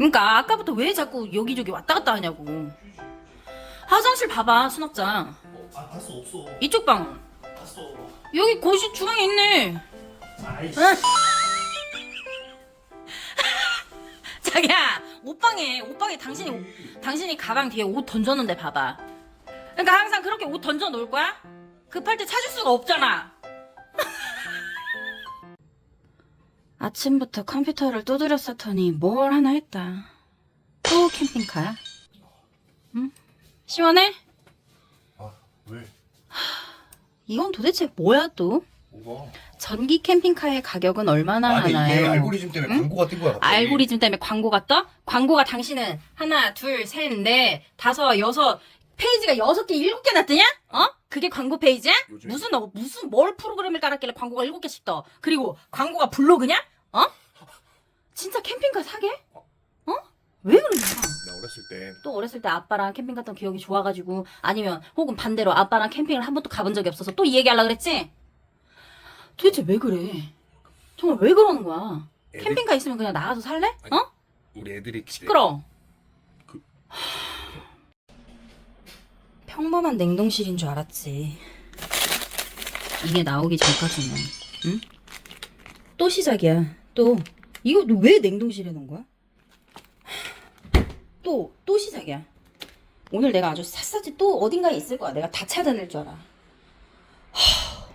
그러니까 아까부터 왜 자꾸 여기저기 왔다 갔다 하냐고. 화장실 봐봐 수납장. 어, 아 봤어 없어. 이쪽 방 봤어. 여기 거실 주방에 있네. 아이씨. 응. 자기야 옷방에 옷방에 당신이 옷- 당신이 가방 뒤에 옷 던졌는데 봐봐. 그러니까 항상 그렇게 옷 던져 놓을 거야? 급할 때 찾을 수가 없잖아. 아침부터 컴퓨터를 두드려 썼더니 뭘 하나 했다. 또 캠핑카야? 응? 시원해? 아 왜? 이건 도대체 뭐야 또? 뭐가? 전기 캠핑카의 가격은 얼마나 아니 하나요? 알고리즘 때문에 응? 광고가 뜬 거야. 갑자기. 알고리즘 때문에 광고가 떠? 광고가 당신은 하나, 둘, 셋, 넷, 다섯, 여섯 페이지가 여섯 개, 일곱 개나 뜨냐? 어? 그게 광고 페이지야? 요즘에- 무슨 어, 무슨 뭘 프로그램을 깔았길래 광고가 일곱 개씩 떠? 그리고 광고가 블로그냐? 어? 진짜 캠핑카 사게? 어? 왜 그러냐? 나 어렸을 때 또 어렸을 때 아빠랑 캠핑 갔던 기억이 좋아가지고 아니면 혹은 반대로 아빠랑 캠핑을 한 번도 가본 적이 없어서 또 이 얘기하려 그랬지? 도대체 왜 그래? 정말 왜 그러는 거야? 애들- 캠핑카 있으면 그냥 나가서 살래? 어? 우리 애들이 시끄러. 그- 평범한 냉동실인 줄 알았지. 이게 나오기 전까지는, 응? 또 시작이야. 또 이거 너왜 냉동실에 넣은 거야? 또 또 시작이야. 오늘 내가 아주 샅샅이 또 어딘가에 있을 거야. 내가 다 찾아낼 줄 알아. 하,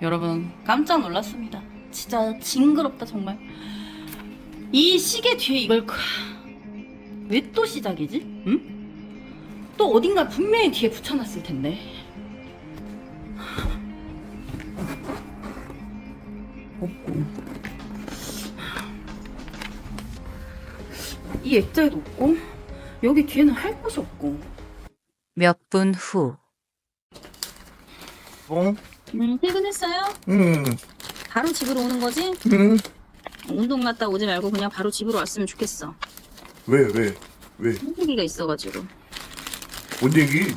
여러분 깜짝 놀랐습니다. 진짜 징그럽다 정말. 이 시계 뒤에 이걸 왜 또 시작이지? 응? 또 어딘가 분명히 뒤에 붙여놨을 텐데. 없고. 이 액자에도 없고, 여기 뒤에는 할 곳이 없고. 몇 분 후. 어? 음, 퇴근했어요? 응. 바로 집으로 오는 거지? 응. 운동 갔다 오지 말고 그냥 바로 집으로 왔으면 좋겠어. 왜 왜? 왜? 얘기가 있어가지고. 뭔 얘기?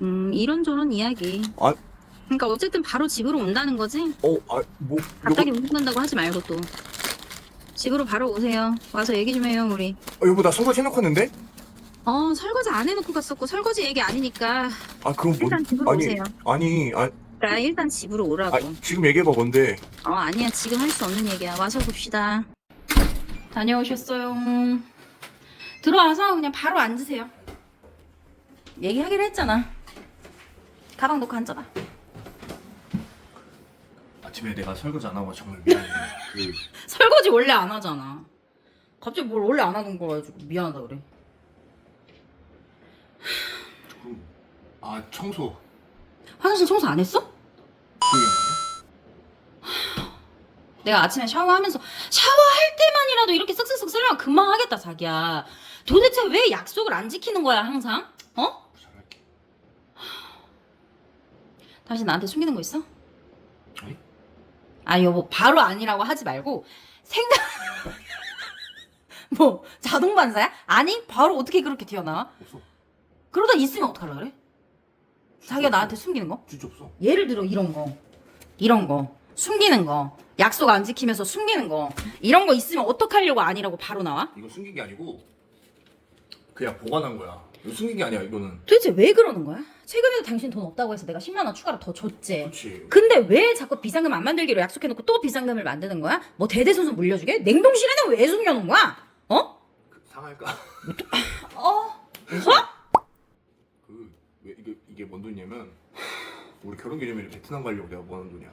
음, 이런저런 이야기. 아, 그러니까 어쨌든 바로 집으로 온다는 거지? 어, 아, 뭐 갑자기 운동 간다고 하지 말고 또. 집으로 바로 오세요. 와서 얘기 좀 해요, 우리. 어, 여보 나 설거지 해놓고 왔는데? 어, 설거지 안 해놓고 갔었고, 설거지 얘기 아니니까. 아, 그럼 뭐? 일단 집으로 아니, 오세요. 아니, 아, 나 일단 집으로 오라고. 아, 지금 얘기해봐 뭔데? 어, 아니야. 지금 할 수 없는 얘기야. 와서 봅시다. 다녀오셨어요. 들어와서 그냥 바로 앉으세요. 얘기하기로 했잖아. 가방 놓고 앉아봐. 아침에 내가 설거지 안 하고 정말 미안해. 그 설거지 원래 안 하잖아. 갑자기 뭘 원래 안 하던 거 가지고 미안하다 그래. 조금 아 청소 화장실 청소 안 했어? 그 양반이야? 내가 아침에 샤워하면서 샤워할 때만이라도 이렇게 쓱쓱쓱 쓰려면 금방 하겠다 자기야. 도대체 왜 약속을 안 지키는 거야 항상? 어? 잘할게. 당신 나한테 숨기는 거 있어? 아니? 아니 여보 바로 아니라고 하지 말고 생각 뭐 자동 반사야? 아니 바로 어떻게 그렇게 튀어나와? 없어. 그러다 있으면 어떡하려 그래? 자기가 나한테 숨기는 거? 진짜 없어. 예를 들어 이런 거 이런 거 숨기는 거 약속 안 지키면서 숨기는 거 이런 거 있으면 어떡하려고 아니라고 바로 나와? 이거 숨긴 게 아니고 그냥 보관한 거야. 숨긴 게 아니야. 이거는. 도대체 왜 그러는 거야? 최근에도 당신 돈 없다고 해서 내가 10만 원 추가로 더 줬지 그렇지. 근데 왜 자꾸 비상금 안 만들기로 약속해놓고 또 비상금을 만드는 거야? 뭐 대대손손 물려주게? 냉동실에는 왜 숨겨놓은 거야? 어? 그, 상할까? 어? 웃어? 그 왜 이게 이게 뭔 돈이냐면 우리 결혼 기념일에 베트남 가려고 내가 모아놓은 돈이야.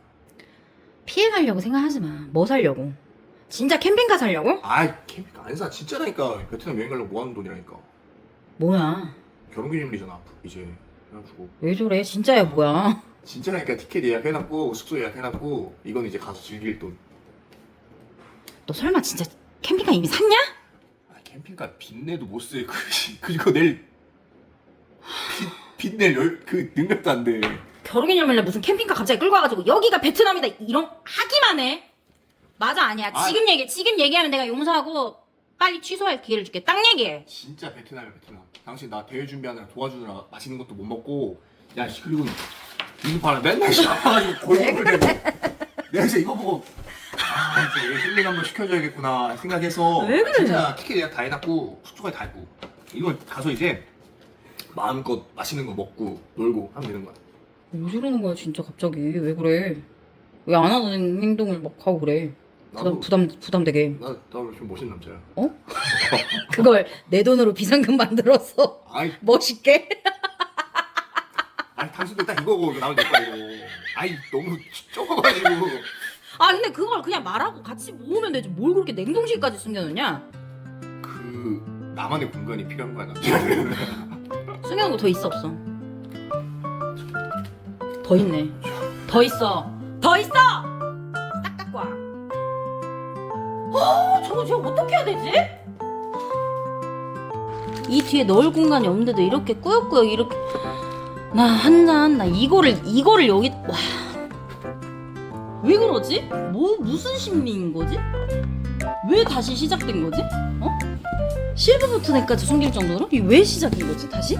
피해 가려고 생각하지 마. 뭐 살려고? 진짜 캠핑카 살려고? 아 캠핑카 안 사. 진짜라니까. 베트남 여행 가려고 모아놓은 돈이라니까. 뭐야? 결혼 기념일이잖아. 이제 그래가지고 왜 저래? 진짜야 뭐야? 진짜라니까 티켓 예약해놨고 숙소 예약해놨고 이건 이제 가서 즐길 돈. 너 설마 진짜 캠핑카 이미 샀냐? 아 캠핑카 빚내도 못 쓰. 그 그리고 내일 빚 빚낼 열, 그 능력도 안 돼. 결혼기념일에 무슨 캠핑카 갑자기 끌고 와가지고 여기가 베트남이다 이런 하기만 해. 맞아 아니야. 아. 지금 얘기 지금 얘기하면 내가 용서하고 빨리 취소할 기회를 줄게. 딱 얘기해. 진짜 베트남이야 베트남. 당신 나 대회 준비하느라 도와주느라 맛있는 것도 못 먹고 야 씨, 그리고 이거 봐라 맨날 씨 아파가지고 골목을 대고 내가 진짜 이거 보고 아 이제 힐링 한번 시켜줘야겠구나 생각해서 왜 그래? 진짜 티켓 예약 다 해놨고 숙소까지 다 했고 이거 가서 이제 마음껏 맛있는 거 먹고 놀고 하면 되는 거야 왜 저러는 거야 진짜 갑자기 왜 그래 왜 안 하는 행동을 막 하고 그래 부담 부담 부담되게. 나 나좀 멋있는 남자야. 그걸 내 돈으로 비상금 만들었어 아이. 멋있게? 아니 당신도 딱 이거고 이거 나오면 될거 이거 아이 너무 좁아가지고. 아 근데 그걸 그냥 말하고 같이 모으면 되지. 뭘 그렇게 냉동실까지 숨겨놓냐? 그 나만의 공간이 필요한 거야 남자는 숨겨놓은 거 더 있어 없어? 더 있네. 더 있어. 더 있어 저거 제가 어떻게 해야 되지? 이 뒤에 넣을 공간이 없는데도 이렇게 꾸역꾸역 이렇게 나한잔나 이거를 이거를 여기 와 왜 그러지? 뭐 무슨 심리인 거지? 왜 다시 시작된 거지? 어? 실버 버튼에까지 숨길 정도로? 이게 왜 시작인 거지 다시?